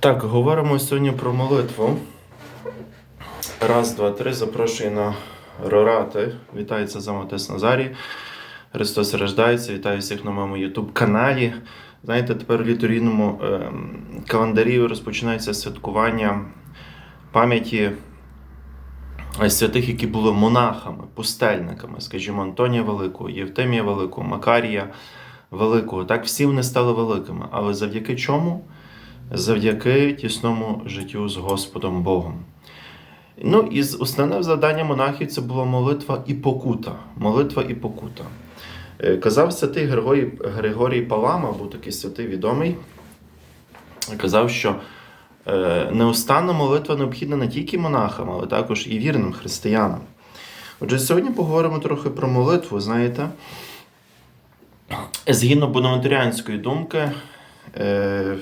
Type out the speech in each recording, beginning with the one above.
Так, говоримо сьогодні про молитву. Раз, два, три. Запрошую на рорати. Вітається за Матис Назарій. Христос рождається. Вітаю всіх на моєму YouTube каналі. Знаєте, тепер у літургійному ем, календарі розпочинається святкування пам'яті е, святих, які були монахами, пустельниками, скажімо, Антонія Великого, Євтимія Великого, Макарія Великого. Так, всі вони стали великими. Але завдяки чому? Завдяки тісному життю з Господом Богом. Ну, і основне завдання монахів це була молитва і покута. Молитва і покута. Е, Казав святий Григорій, Григорій Палама, був такий святий відомий, казав, що е, неустанна молитва необхідна не тільки монахам, але також і вірним християнам. Отже, сьогодні поговоримо трохи про молитву, знаєте. Згідно бонавентаріанської думки, е,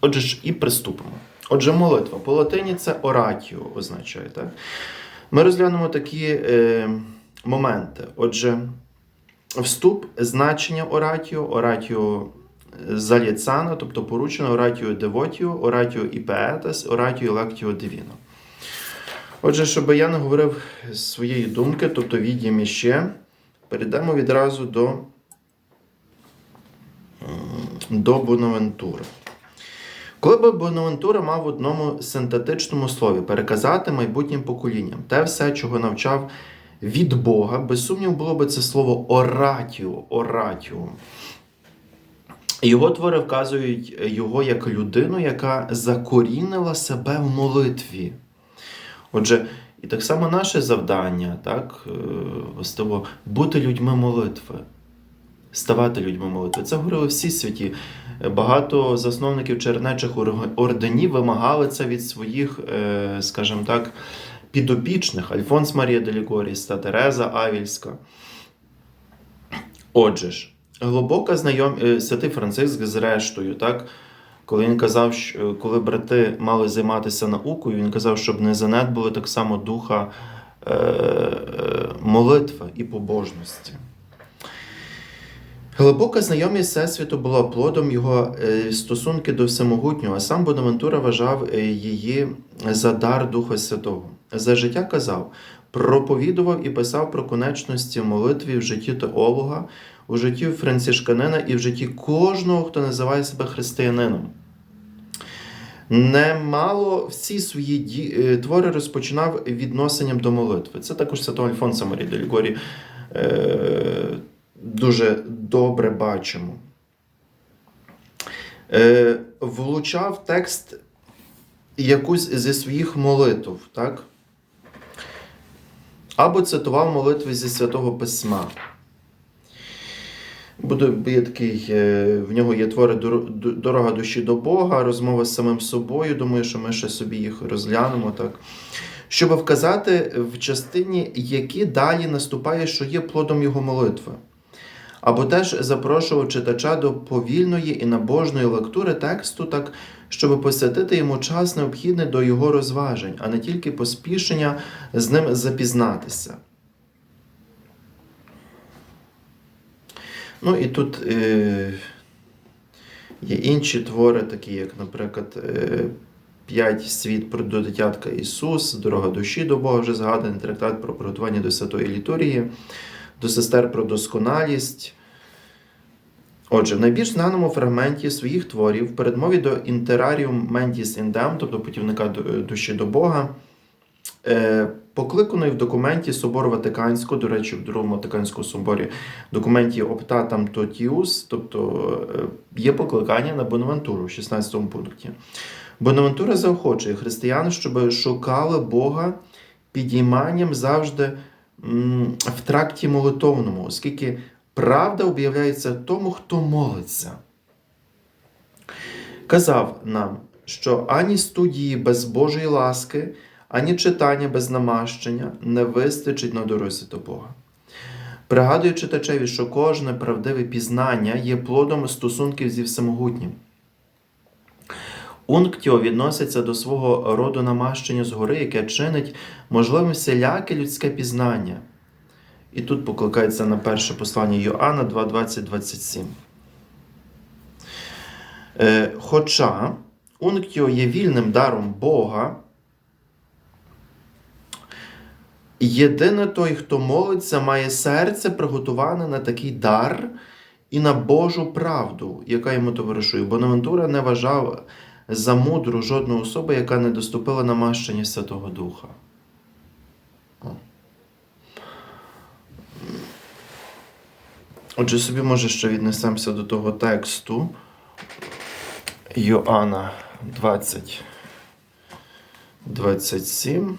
отже ж і приступимо. Отже, молитва по латині це оратіо означає. Так? Ми розглянемо такі е, моменти. Отже, вступ, значення оратіо, оратіо заліцана, тобто поручено оратіо девотіо, оратіо іпеетас, оратіо лектіо дивіно. Отже, щоб я не говорив своєї думки, тобто віддім іще, перейдемо відразу до, до Бонавентури. Коли би Бонавентура мав в одному синтетичному слові переказати майбутнім поколінням те все, чого навчав від Бога, без сумніву було би це слово оратіо, оратіо. Його твори вказують його як людину, яка закорінила себе в молитві. Отже, і так само наше завдання, так, е, властиво, бути людьми молитви, ставати людьми молитви. Це говорили всі святі. Багато засновників чернечих орденів вимагали це від своїх, е, скажімо так, підопічних Альфонс Марія Делігоріс та Тереза Авільська. Отже ж, глибока знайом... е, святий Франциск з рештою, так, коли він казав, що коли брати мали займатися наукою, він казав, щоб не занедбали так само духа е, е, молитви і побожності. Глибока знайомість Всесвіту була плодом його е, стосунки до Всемогутнього, а сам Бонавентура вважав е, її за дар Духа Святого. За життя казав, проповідував і писав про конечності молитві в житті теолога, у житті францишканина і в житті кожного, хто називає себе християнином. Немало всі свої ді... е, твори розпочинав відносинням до молитви. Це також святого Альфонса Марії Делігорі е... дуже добре бачимо. Е... Влучав текст якусь зі своїх молитв, так? Або цитував молитви зі Святого Письма. Буде є такий, е, в нього є твори Дорога душі до Бога, розмова з самим собою. Думаю, що ми ще собі їх розглянемо так. Щоб вказати в частині, які далі наступає, що є плодом його молитви. Або теж запрошував читача до повільної і набожної лектури тексту, так, щоб посвятити йому час необхідний до його розважень, а не тільки поспішення з ним запізнатися. Ну і тут е, є інші твори, такі як, наприклад, е, П'ять світ до дитятка Ісус, Дорога душі до Бога, вже згаданий трактат про приготування до святої літургії, до сестер про досконалість. Отже, в найбільш знаному фрагменті своїх творів, в передмові до Interarium Mentis Indem, тобто путівника душі до Бога, е, покликаної в документі Собору Ватиканського, до речі, в Другому Ватиканському соборі, документі Optatam Totius, тобто е, є покликання на Бонавентуру в 16 пункті. Бонавентура заохочує християн, щоб шукали Бога підійманням завжди в тракті молитовному, оскільки правда об'являється тому, хто молиться. Казав нам, що ані студії без Божої ласки, ані читання без намащення не вистачить на дорозі до Бога. Пригадую читачеві, що кожне правдиве пізнання є плодом стосунків зі всемогутнім. Унктіо відноситься до свого роду намащення згори, яке чинить можливим всіляке людське пізнання. І тут покликається на перше послання Йоанна 2.20-27. Е, Хоча Унктіо є вільним даром Бога. Єдине той, хто молиться, має серце приготуване на такий дар і на Божу правду, яка йому товаришує. Бонавентура не вважав за мудру жодну особу, яка не доступила намащення Святого Духа. Отже, собі може ще віднесемося до того тексту Йоанна 20, 27.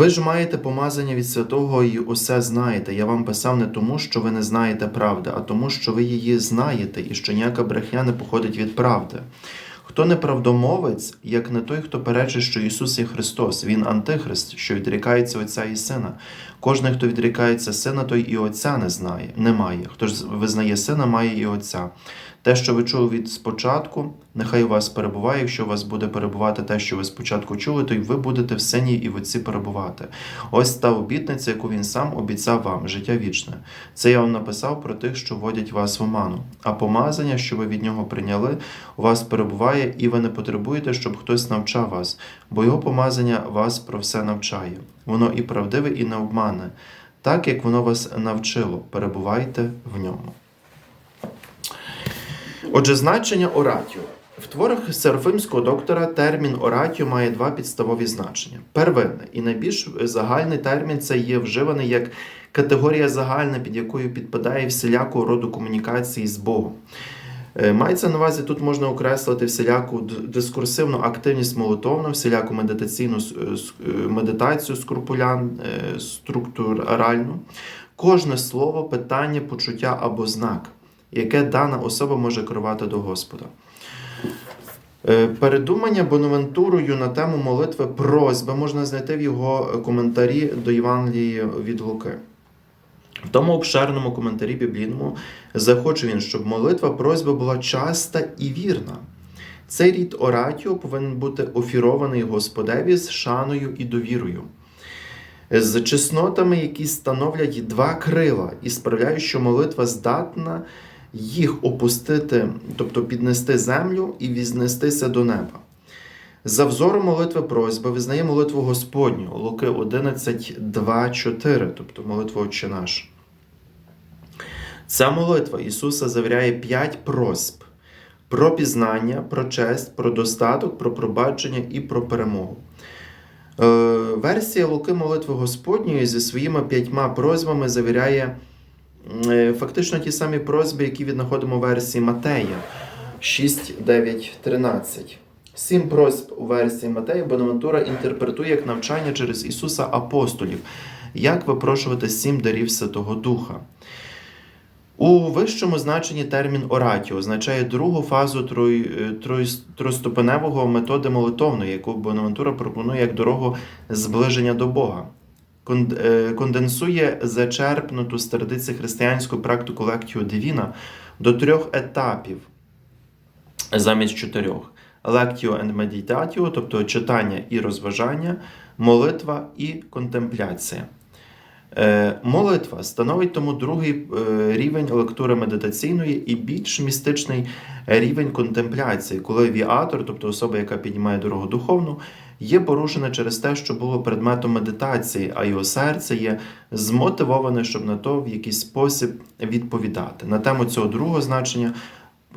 Ви ж маєте помазання від святого і усе знаєте. Я вам писав не тому, що ви не знаєте правди, а тому, що ви її знаєте, і що ніяка брехня не походить від правди. Хто не правдомовець, як не той, хто перечить, що Ісус є Христос, Він антихрист, що відрікається Отця і Сина. Кожен, хто відрікається Сина, той і Отця не знає, не має. Хто ж визнає Сина, має і Отця. Те, що ви чули від спочатку, нехай у вас перебуває. Якщо у вас буде перебувати те, що ви спочатку чули, то й ви будете в сині і в отці перебувати. Ось та обітниця, яку він сам обіцяв вам, життя вічне. Це я вам написав про тих, що водять вас в оману. А помазання, що ви від нього прийняли, у вас перебуває, і ви не потребуєте, щоб хтось навчав вас, бо його помазання вас про все навчає. Воно і правдиве, і не обмане, так як воно вас навчило, перебувайте в ньому. Отже, значення оратіо. В творах серафимського доктора термін оратіо має два підставові значення. Первинне і найбільш загальний термін це є вживаний як категорія загальна, під якою підпадає всілякого роду комунікації з Богом. Е, Мається на увазі, тут можна окреслити всіляку дискурсивну активність молитовну, всіляку медитаційну е, е, медитацію скрупулян, структуральну, кожне слово, питання, почуття або знак, яке дана особа може керувати до Господа. Е, Передумання Бонавентурою на тему молитви просьби можна знайти в його коментарі до Євангелії від Луки. В тому обширному коментарі біблійному захоче він, щоб молитва просьби була часта і вірна. Цей рід оратіо повинен бути офірований Господеві з шаною і довірою, з чеснотами, які становлять два крила, і справляють, що молитва здатна їх опустити, тобто піднести землю і візнестися до неба. За взором молитви просьби визнає молитву Господню, Луки 11, 2, 4, тобто молитву Отче наш. Ця молитва Ісуса завіряє п'ять просьб про пізнання, про честь, про достаток, про пробачення і про перемогу. Е, версія Луки молитви Господньої зі своїми п'ятьма просьбами завіряє фактично ті самі просьби, які віднаходимо в версії Матея 6, 9, 13. Сім просьб у версії Матея Бонавентура інтерпретує як навчання через Ісуса апостолів, як випрошувати сім дарів Святого Духа. У вищому значенні термін оратіо означає другу фазу трой, троступеневого методи молитовної, яку Бонавентура пропонує як дорогу зближення до Бога. Е, Конденсує зачерпнуту з традиції християнську практику лектіо Дивіна до трьох етапів замість чотирьох: лектіо and медітатіо, тобто читання і розважання, молитва і контемпляція. Е, Молитва становить тому другий е, рівень лектури медитаційної і більш містичний рівень контемпляції, коли віатор, тобто особа, яка піднімає дорогу духовну, є порушена через те, що було предметом медитації, а його серце є змотивоване, щоб на то в якийсь спосіб відповідати. На тему цього другого значення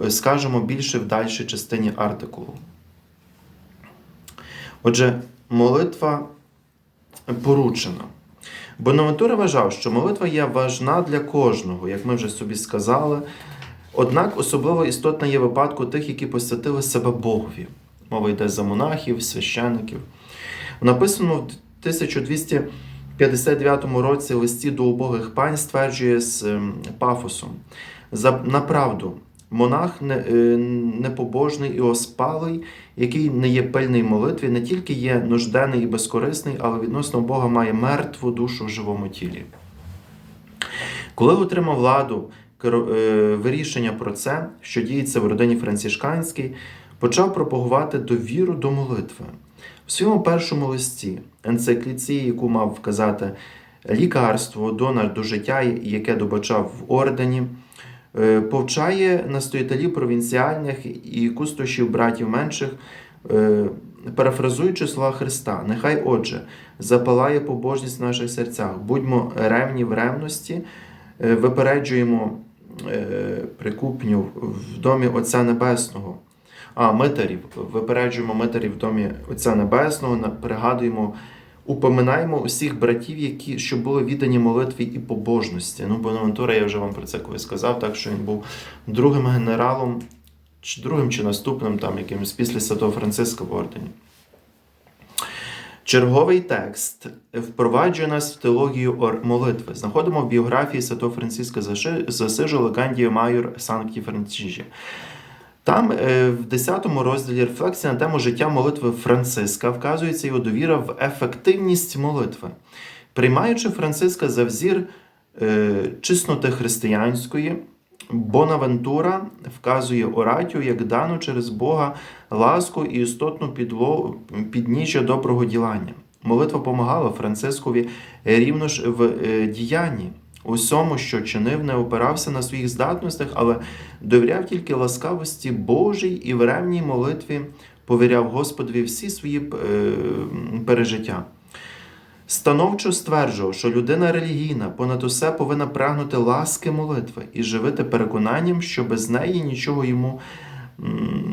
е, скажемо більше в дальшій частині артикулу. Отже, молитва поручена. Бонавентура вважав, що молитва є важна для кожного, як ми вже собі сказали. Однак особливо істотна є випадку тих, які посвятили себе Богові. Мова йде за монахів, священиків. В написаному в 1259 році листі до убогих пань стверджує з ем, пафосом. За направду, монах е, непобожний і оспалий, який не є пильний молитві, не тільки є нужденний і безкорисний, але відносно Бога має мертву душу в живому тілі. Коли отримав владу е, вирішення про це, що діється в родині францішканській, почав пропагувати довіру до молитви. В своєму першому листі, енцикліці, яку мав вказати лікарство, донор до життя, яке добачав в ордені, повчає настоятелів провінціальних і кустощів братів менших, е, парафразуючи слова Христа: Нехай, Отже, запалає побожність в наших серцях, будьмо ревні в ревності, е, випереджуємо е, прикупню в домі Отця Небесного. А, митарів. Випереджуємо митарів в домі Отця Небесного, пригадуємо, упоминаємо усіх братів, які, що були віддані молитві і побожності. Ну, Бонавентура, я вже вам про це колись сказав, так що він був другим генералом, чи другим чи наступним, там якимось після Святого Франциска в ордені. Черговий текст впроваджує нас в теологію молитви. Знаходимо в біографії Святого Франциска Засижу Легандію Майор Санкті Франчижі. Там е, в 10 розділі рефлексія на тему життя молитви Франциска вказується його довіра в ефективність молитви. Приймаючи Франциска за взір е, чесноти християнської, Бонавентура вказує оратію як дану через Бога ласку і істотну підло... підніжжя доброго ділання. Молитва помагала Францискові рівно ж в е, діянні. Усьому, що чинив, не опирався на своїх здатностях, але довіряв тільки ласкавості Божій і в ревній молитві повіряв Господові всі свої е, пережиття. Становчо стверджував, що людина релігійна понад усе повинна прагнути ласки молитви і живити переконанням, що без неї нічого йому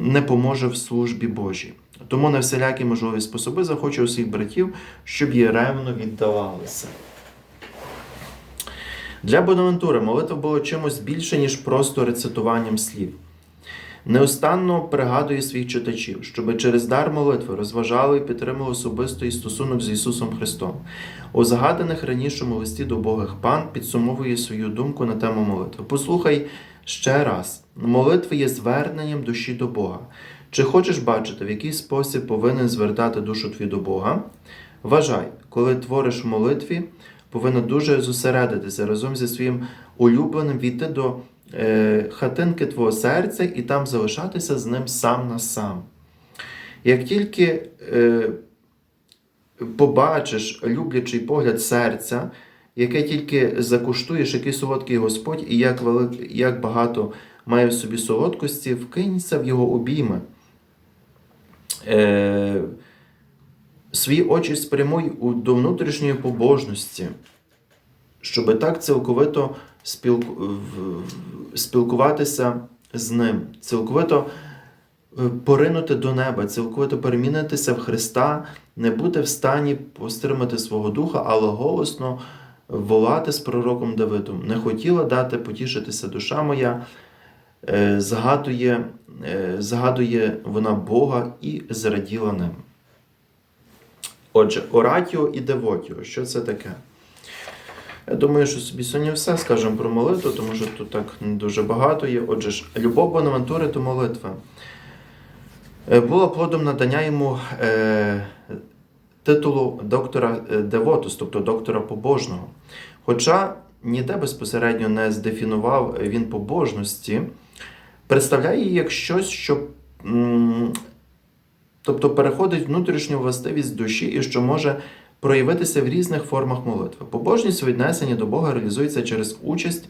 не поможе в службі Божій. Тому на всілякі можливі способи захоче усіх братів, щоб їй ревно віддавалися. Для Бонавентури молитва була чимось більше, ніж просто рецитуванням слів. Неустанно пригадує своїх читачів, щоб через дар молитви розважали і підтримували особистий стосунок з Ісусом Христом. У загаданих ранішому листі до Богих пан підсумовує свою думку на тему молитви. Послухай ще раз: молитва є зверненням душі до Бога. Чи хочеш бачити, в який спосіб повинен звертати душу твій до Бога? Вважай, коли твориш в молитві, повинна дуже зосередитися разом зі своїм улюбленим війти до е, хатинки твого серця і там залишатися з ним сам на сам. Як тільки е, побачиш люблячий погляд серця, яке тільки закуштуєш, який солодкий Господь, і як, велик, як багато має в собі солодкості, вкинься в його обійми. Свої очі спрямуй до внутрішньої побожності, щоб так цілковито спілкуватися з ним, цілковито е, поринути до неба, цілковито перемінитися в Христа, не бути в стані постримати свого духа, але голосно волати з пророком Давидом. Не хотіла дати потішитися душа моя, е, згадує, е, згадує вона Бога і зраділа ним. Отже, оратіо і девотіо. Що це таке? Я думаю, що собі сьогодні все скажемо про молитву, тому що тут так дуже багато є. Отже ж, любов Бонавентури до молитви. Е, Була плодом надання йому е, титулу доктора е, Девотус, тобто доктора побожного. Хоча ніде безпосередньо не здефінував він побожності, представляє її як щось, що тобто переходить внутрішню властивість душі і що може проявитися в різних формах молитви. Побожність у віднесенні до Бога реалізується через участь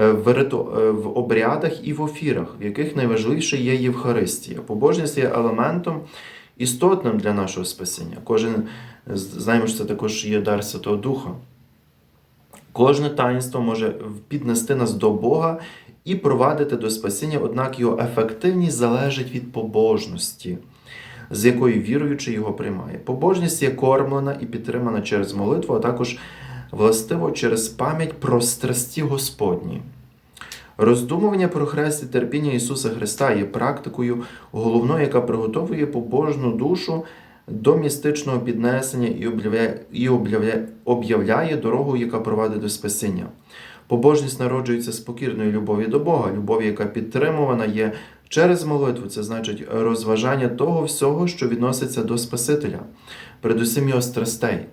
е, в, риту... е, в обрядах і в офірах, в яких найважливіше є Євхаристія. Побожність є елементом істотним для нашого спасіння. Кожен знаємо, що це також є дар Святого Духа. Кожне таїнство може піднести нас до Бога і провадити до спасіння, однак його ефективність залежить від побожності, з якою віруючий його приймає. Побожність є кормлена і підтримана через молитву, а також властиво через пам'ять про страсті Господні. Роздумування про хрест і терпіння Ісуса Христа є практикою головною, яка приготовує побожну душу до містичного піднесення і об'являє, і об'являє, дорогу, яка провадить до спасіння. Побожність народжується з покірної любові до Бога, любові, яка підтримувана є через молитву, це значить розважання того всього, що відноситься до Спасителя, передусім його страстей.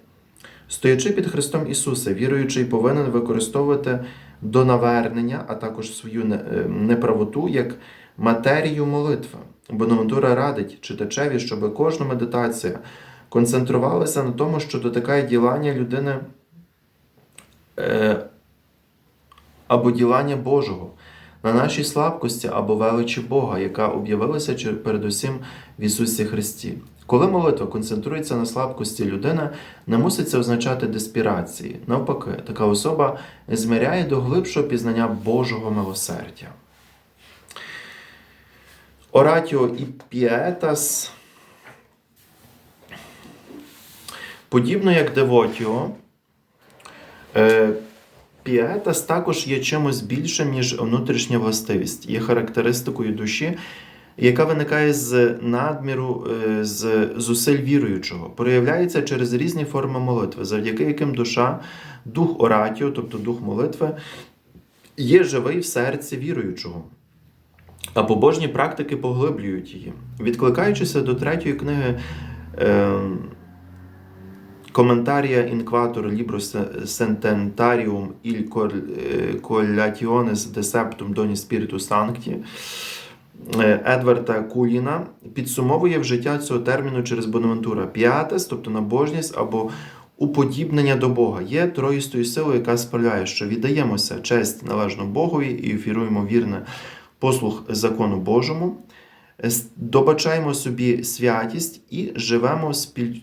Стоячи під Христом Ісуса, віруючий повинен використовувати до навернення, а також свою е, неправоту як матерію молитви. Бонавентура радить читачеві, щоб кожна медитація концентрувалася на тому, що дотикає ділання людини е, або ділання Божого, на нашій слабкості або величі Бога, яка об'явилася передусім в Ісусі Христі. Коли молитва концентрується на слабкості людини, не мусить це означати деспірації. Навпаки, така особа зміряє до глибшого пізнання Божого милосердя. Оратіо і Піетас. Подібно як Девотіо, е, Піетас також є чимось більшим, ніж внутрішня властивість, є характеристикою душі, яка виникає з надміру, е, з зусиль віруючого, проявляється через різні форми молитви, завдяки яким душа, дух оратіо, тобто дух молитви, є живий в серці віруючого. А побожні практики поглиблюють її. Відкликаючися до третьої книги е, коментарія інкватор Libro Sententarium il Collationes de Septum Doni Spiritus Sancti Едварда Куліна підсумовує вжиття цього терміну через Бонавентура. Піатес, тобто набожність або уподібнення до Бога, є троїстою силою, яка справляє, що віддаємося честь належно Богові і офіруємо вірне послух закону Божому, добачаємо собі святість і живемо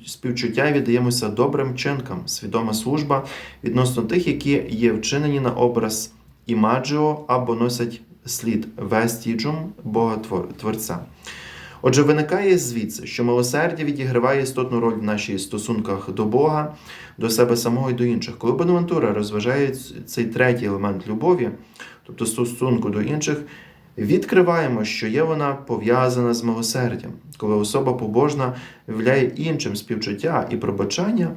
співчуття і віддаємося добрим вчинкам, свідома служба відносно тих, які є вчинені на образ імаджіо або носять слід вестіджум Бога Творця. Отже, виникає звідси, що милосердя відіграває істотну роль в наших стосунках до Бога, до себе самого і до інших. Коли Бонавентура розважає цей третій елемент любові, тобто стосунку до інших, відкриваємо, що є вона пов'язана з милосердям. Коли особа побожна виявляє іншим співчуття і пробачання,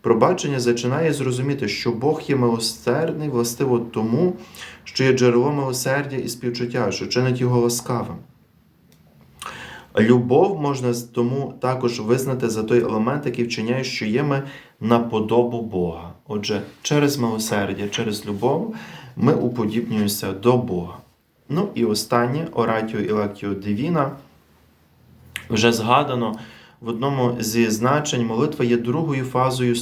пробачення зачинає зрозуміти, що Бог є милосердний властиво тому, що є джерело милосердя і співчуття, що чинить його ласкавим. Любов можна тому також визнати за той елемент, який вчиняє, що є ми на подобу Бога. Отже, через милосердя, через любов ми уподібнюємося до Бога. Ну і останнє Оратіо Лектіо Дивіна. Вже згадано в одному зі значень молитва є другою фазою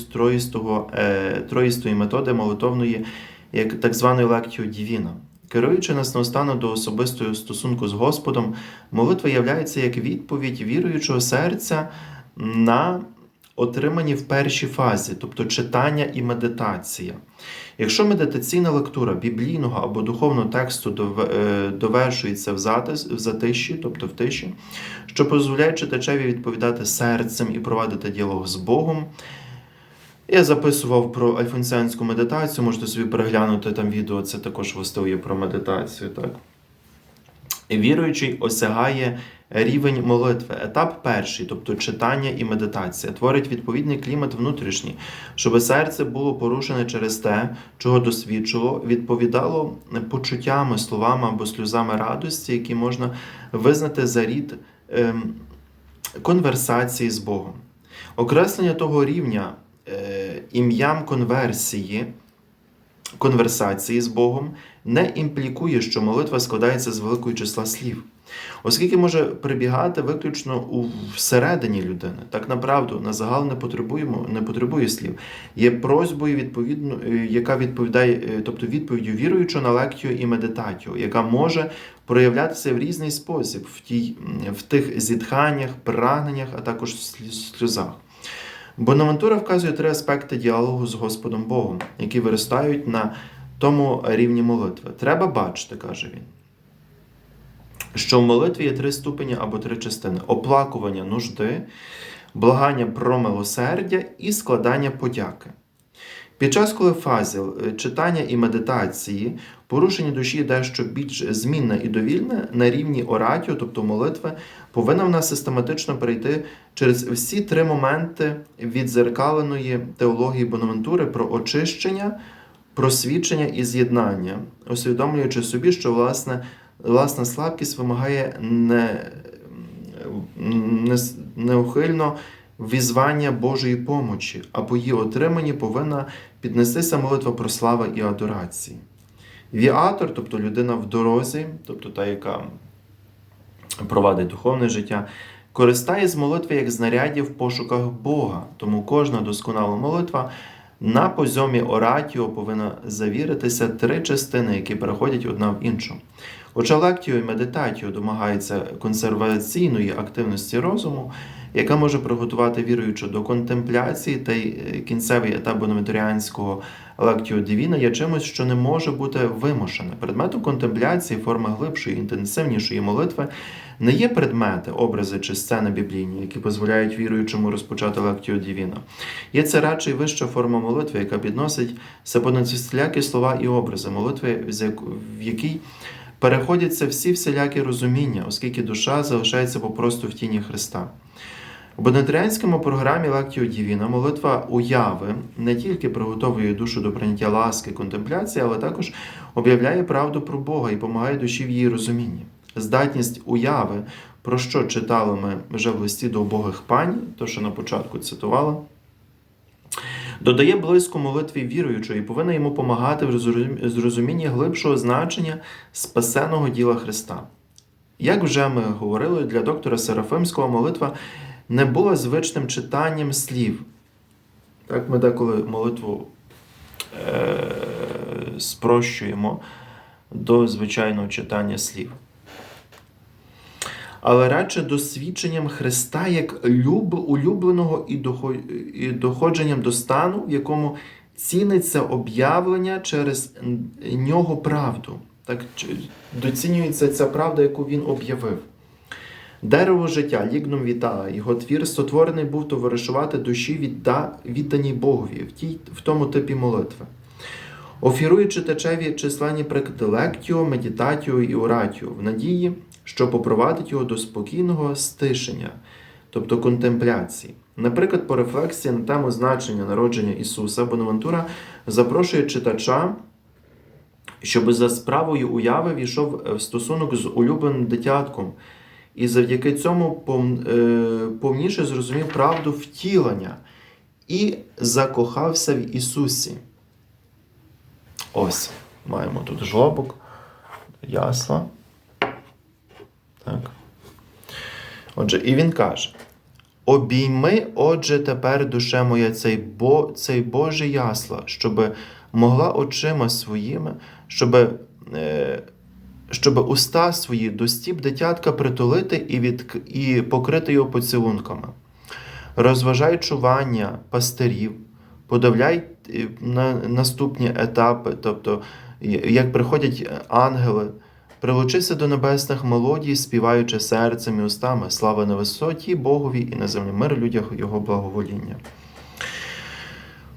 е, троїстої методи молитовної, як так званої Лектіо Дівіна. Керуючи нас неустанно до особистого стосунку з Господом, молитва являється як відповідь віруючого серця на отримані в першій фазі, тобто читання і медитація. Якщо медитаційна лектура біблійного або духовного тексту е, довершується в затиші, тобто в тиші, що дозволяє читачеві відповідати серцем і провадити діалог з Богом. Я записував про альфонсіанську медитацію, можете собі переглянути там відео, це також властиво про медитацію. Так? Віруючий осягає рівень молитви. Етап перший, тобто читання і медитація, творить відповідний клімат внутрішній, щоб серце було порушене через те, чого досвідчило, відповідало почуттями, словами або сльозами радості, які можна визнати за рід ем, конверсації з Богом. Окреслення того рівня е, ім'ям конверсії, конверсації з Богом не імплікує, що молитва складається з великого числа слів, оскільки може прибігати виключно у всередині людини. Так направду на загал не потребуємо, не потребує слів. Є просьбою відповідно, е, яка відповідає, е, тобто відповіддю віруючого на лектію і медитатію, яка може проявлятися в різний спосіб в, тій, в тих зітханнях, прагненнях, а також сліз- сльозах. Бонавентура вказує три аспекти діалогу з Господом Богом, які виростають на тому рівні молитви. Треба бачити, каже він, що в молитві є три ступені або три частини: оплакування нужди, благання про милосердя і складання подяки. Під час, коли фазі е, читання і медитації порушення душі дещо більш змінне і довільне на рівні оратіо, тобто молитви, повинна вона систематично перейти через всі три моменти відзеркаленої теології Бонавентури про очищення, просвідчення і з'єднання, усвідомлюючи собі, що власне, власна слабкість вимагає не, не, неухильно візвання Божої помочі, а по її отриманні повинна піднестися молитва про слави і адорації. Віатор, тобто людина в дорозі, тобто та, яка провадить духовне життя, користає з молитви як знаряддя в пошуках Бога. Тому кожна досконала молитва на позьомі оратіо повинна завіритися три частини, які переходять одна в іншу. Хоча лектіо і медитатіо домагається консерваційної активності розуму, яка може приготувати віруючу до контемпляції та й е, кінцевий етап бонавіторіанського лектіо дивіна є чимось, що не може бути вимушене. Предметом контемпляції, форми глибшої, інтенсивнішої молитви не є предмети, образи чи сцени біблійні, які дозволяють віруючому розпочати лектіо дивіна. Є це радше й вища форма молитви, яка підносить себе на всілякі слова і образи, молитви, в якій переходяться всі всілякі розуміння, оскільки душа залишається попросту в тіні Христа. У бонетріанському програмі Лактіо Дівіна молитва уяви не тільки приготовує душу до прийняття ласки, контемпляції, але також об'являє правду про Бога і допомагає душі в її розумінні. Здатність уяви, про що читали ми вже в листі до убогих пань, то що на початку цитувала, додає близько молитві віруючої і повинна йому допомагати в зрозумінні глибшого значення спасеного діла Христа. Як вже ми говорили, для доктора Серафимського молитва не була звичним читанням слів. Так ми деколи молитву е- спрощуємо до звичайного читання слів. Але радше досвідченням Христа як люб, улюбленого і доходженням до стану, в якому ціниться об'явлення через нього правду. Так доцінюється ця правда, яку він об'явив. Дерево життя, лігнум вітала, його твір сотворений був товаришувати душі відда, відданій Богові в, тій, в тому типі молитви. Офірує читачеві численні приклади лектіо, медитатіо і оратіо в надії, що попровадить його до спокійного стишення, тобто контемпляції. Наприклад, по рефлексії на тему значення народження Ісуса Бонавентура запрошує читача, щоб за справою уяви війшов в стосунок з улюбленим дитятком, і завдяки цьому е, повніше зрозумів правду втілення і закохався в Ісусі. Ось, маємо тут жлобок, ясла. Так. Отже, і він каже: Обійми, отже, тепер душе моя цей, бо, цей Божий ясла, щоб могла очима своїми, щоб, е, щоб уста свої до стіп дитятка притулити і, від, і покрити його поцілунками. Розважай чування пастирів, подавляй е, на наступні етапи, тобто, як приходять ангели, прилучися до небесних мелодій, співаючи серцем і устами, слава на висоті Богові і на землі мир людях Його благовоління.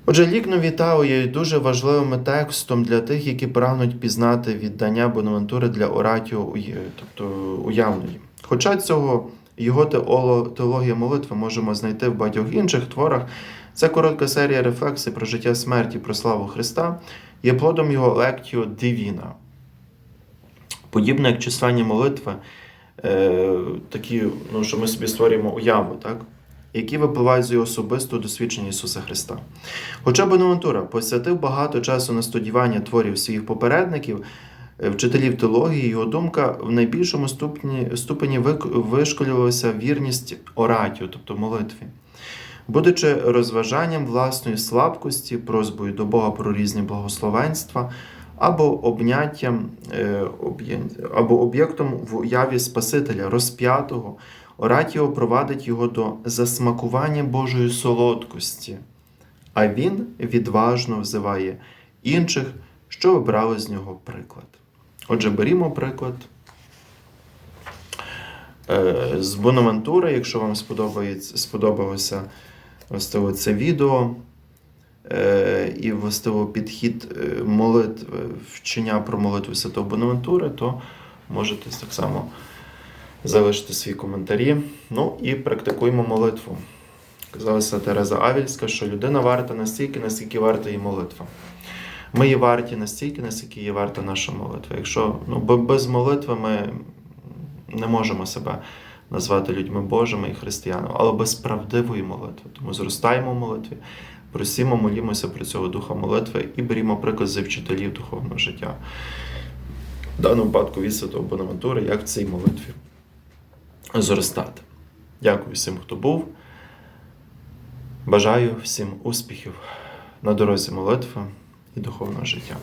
Отже, лік Новітао є дуже важливим текстом для тих, які прагнуть пізнати віддання Бонавентури для оратіо, тобто уявної. Хоча цього його теологія молитви можемо знайти в багатьох інших творах, ця коротка серія рефлексій про життя смерті, про славу Христа є плодом його лектіо Дивіна. Подібно як численні молитви, е, такі, ну, що ми собі створюємо уяви, так? Які випливають з його особистого досвідчення Ісуса Христа. Хоча Бонавентура посвятив багато часу на студіювання творів своїх попередників, е, вчителів теології, його думка в найбільшому ступені, ступені вишколювалася вірність оратію, тобто молитві. Будучи розважанням власної слабкості, просьбою до Бога про різні благословенства, або обняттям е, або об'єктом в уяві Спасителя, розп'ятого, Оратіо провадить його до засмакування Божої солодкості, а він відважно взиває інших, що обрали з нього приклад. Отже, берімо приклад е, з Бонавентури, якщо вам сподобалося властиво це відео е, і властиво підхід е, молитви, вчення про молитву Святого Бонавентури, то можете так само залишити свої коментарі. Ну і практикуємо молитву. Казала Свята Тереза Авільська, що людина варта настільки, наскільки варта її молитва. Ми є варті настільки, наскільки є варта наша молитва. Якщо ну, без молитви ми не можемо себе назвати людьми Божими і християнами, але без правдивої молитви. Тому зростаємо в молитві, Просімо, молімося про цього духа молитви і берімо приклад зі вчителів духовного життя. В даному випадку від Святого Бонавентури, як в цій молитві зростати. Дякую всім, хто був. Бажаю всім успіхів на дорозі молитви і духовного життя.